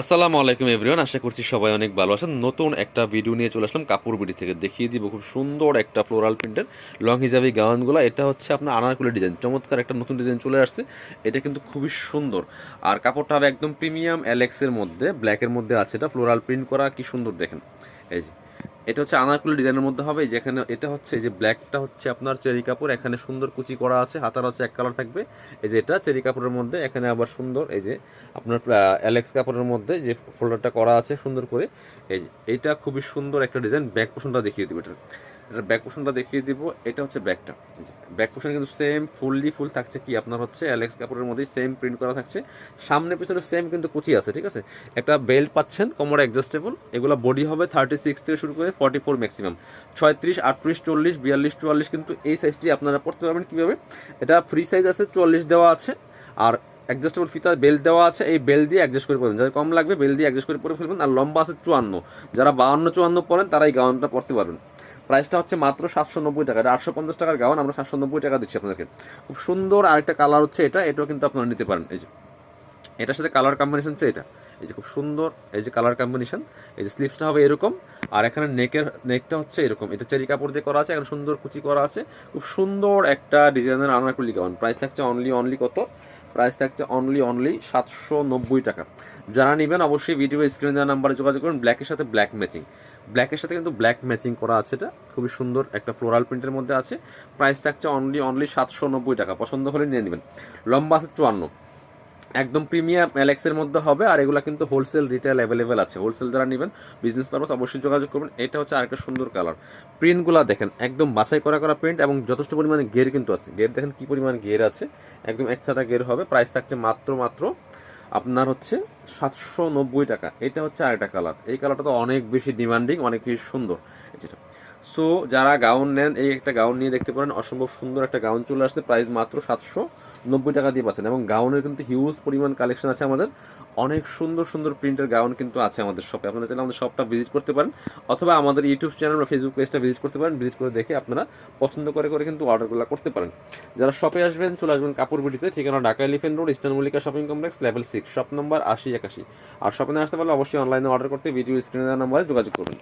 আসসালামু আলাইকুম এভরিওয়ান, আশা করছি সবাই অনেক ভালো আছেন। নতুন একটা ভিডিও নিয়ে চলে আসলাম কাপড় বিডি থেকে। দেখিয়ে দিব খুব সুন্দর একটা ফ্লোরাল প্রিন্টের লং হিজাবি গাউনগুলো। এটা হচ্ছে আপনার আনারকুলি ডিজাইন চমৎকার একটা নতুন ডিজাইন চলে আসছে। এটা কিন্তু খুবই সুন্দর। আর কাপড়টা হবে একদম প্রিমিয়াম অ্যালেক্সের মধ্যে ব্ল্যাকের মধ্যে আছে এটা। ফ্লোরাল প্রিন্ট করা কি সুন্দর দেখেন। এই যে এটা হচ্ছে আনারকুলি ডিজাইনের মধ্যে হবে, যেখানে এটা হচ্ছে যে ব্ল্যাকটা হচ্ছে আপনার চেরি কাপড়, এখানে সুন্দর কুচি করা আছে, হাতার হচ্ছে এক কালার থাকবে। এই যে এটা চেরি কাপড়ের মধ্যে, এখানে আবার সুন্দর এই যে আপনার অ্যালেক্স কাপড়ের মধ্যে যে ফোল্ডারটা করা আছে সুন্দর করে। এই যে, এইটা খুবই সুন্দর একটা ডিজাইন ব্যাক পোষণটা দেখিয়ে দেবে এটা। এটার ব্যাক পোষণটা দেখিয়ে দিব। এটা হচ্ছে ব্যাকটা ব্যাক পোষণ কিন্তু সেম ফুললি ফুল থাকছে কি আপনার হচ্ছে অ্যালেক্স কাপড়ের মধ্যেই সেম প্রিন্ট করা থাকছে। সামনে পিছনে সেম কিন্তু কুচি আছে, ঠিক আছে? একটা বেল্ট পাচ্ছেন, কোমর অ্যাডজাস্টেবল এগুলো বডি হবে থার্টি সিক্স থেকে শুরু করে ফর্টি ফোর ম্যাক্সিমাম ছয়ত্রিশ, আটত্রিশ, চল্লিশ, বিয়াল্লিশ, চুয়াল্লিশ কিন্তু এই সাইজটি আপনারা পড়তে পারবেন কীভাবে? এটা ফ্রি সাইজ আছে, চুয়াল্লিশ দেওয়া আছে। আর অ্যাডজাস্টেবল ফিতা বেল্ট দেওয়া আছে, এই বেল্ট দিয়ে অ্যাডজাস্ট করে পড়বেন। যাদের কম লাগবে বেল্ট দিয়ে অ্যাডজাস্ট করে পরে ফেলবেন। আর লম্বা আছে চুয়ান্ন। যারা বাউন্ন, চুয়ান্ন পড়েন তারা এই গাউনটা পড়তে পারবেন। প্রাইসটা হচ্ছে মাত্র সাতশো নব্বই টাকা। এটা আটশো পঞ্চাশ টাকার গাউন, আমরা সাতশো নব্বই টাকা দিচ্ছি আপনাদেরকে। খুব সুন্দর আরেকটা কালার হচ্ছে এটা, এটাও কিন্তু আপনারা নিতে পারেন। এই যে, এটার সাথে কালার কম্বিনেশন হচ্ছে এটা। এই যে খুব সুন্দর, এই যে কালার কম্বিনেশন এই যে স্লিপসটা হবে এরকম, আর এখানে নেকের নেকটা হচ্ছে এরকম। এটা চেরি কাপড় দিয়ে করা আছে, এখানে সুন্দর কুচি করা আছে। খুব সুন্দর একটা ডিজাইনের আনারকুলি গাউন। প্রাইস থাকছে অনলি অনলি কত? প্রাইস থাকছে অনলি অনলি সাতশো নব্বই টাকা। যারা নেবেন অবশ্যই ভিডিও স্ক্রিনে দেওয়া নাম্বারে যোগাযোগ করুন ব্ল্যাকের সাথে ব্ল্যাক ম্যাচিং ব্ল্যাকের সাথে কিন্তু ব্ল্যাক ম্যাচিং করা আছে এটা, খুবই সুন্দর একটা ফ্লোরাল প্রিন্টের মধ্যে আছে। প্রাইস থাকছে অনলি অনলি সাতশো নব্বই টাকা, পছন্দ হলে নিয়ে নেবেন। লম্বা আছে চুয়ান্ন। একদম প্রিমিয়াম অ্যালেক্সের মধ্যে হবে, আর এগুলো কিন্তু হোলসেল রিটেল অ্যাভেলেবেল আছে। হোলসেল যারা নেবেন বিজনেস পারপাস অবশ্যই যোগাযোগ করবেন। এটা হচ্ছে আরেকটা সুন্দর কালার প্রিন্টগুলো দেখেন, একদম বাছাই করা করা প্রিন্ট এবং যথেষ্ট পরিমাণে গের কিন্তু আছে। গের দেখেন কি পরিমাণ গের আছে। একদম একসাথে গের হবে। প্রাইস থাকছে মাত্র মাত্র আপনার হচ্ছে সাতশো নব্বই টাকা। এটা হচ্ছে আরেকটা কালার এই কালারটা তো অনেক বেশি ডিমান্ডিং অনেক বেশি সুন্দর। সো যারা গাউন নেন, এই একটা গাউন নিয়ে দেখতে পারেন, অসম্ভব সুন্দর একটা গাউন চলে আসছে, প্রাইস মাত্র সাতশো নব্বই টাকা দিয়ে পাচ্ছেন। এবং গাউনের কিন্তু হিউজ পরিমাণ কালেকশন আছে আমাদের। অনেক সুন্দর সুন্দর প্রিন্টের গাউন কিন্তু আছে আমাদের শপে আপনারা চাইলে আমাদের শপটা ভিজিট করতে পারেন, অথবা আমাদের ইউটিউব চ্যানেল বা ফেসবুক পেজটা ভিজিট করতে পারেন। ভিজিট করে দেখে আপনারা পছন্দ করে করে কিন্তু অর্ডারগুলো করতে পারেন। যারা শপে আসবেন, চলে আসবেন কাপড় বিটিতে ঠিকানা Dhaka Elephant Road Eastern Mallika Shopping Complex level six shop number আশি একাশি। আর শপে আসতে পারলে অবশ্যই অনলাইনে অর্ডার করতে ভিডিও স্ক্রিনে নম্বরে যোগাযোগ করবেন।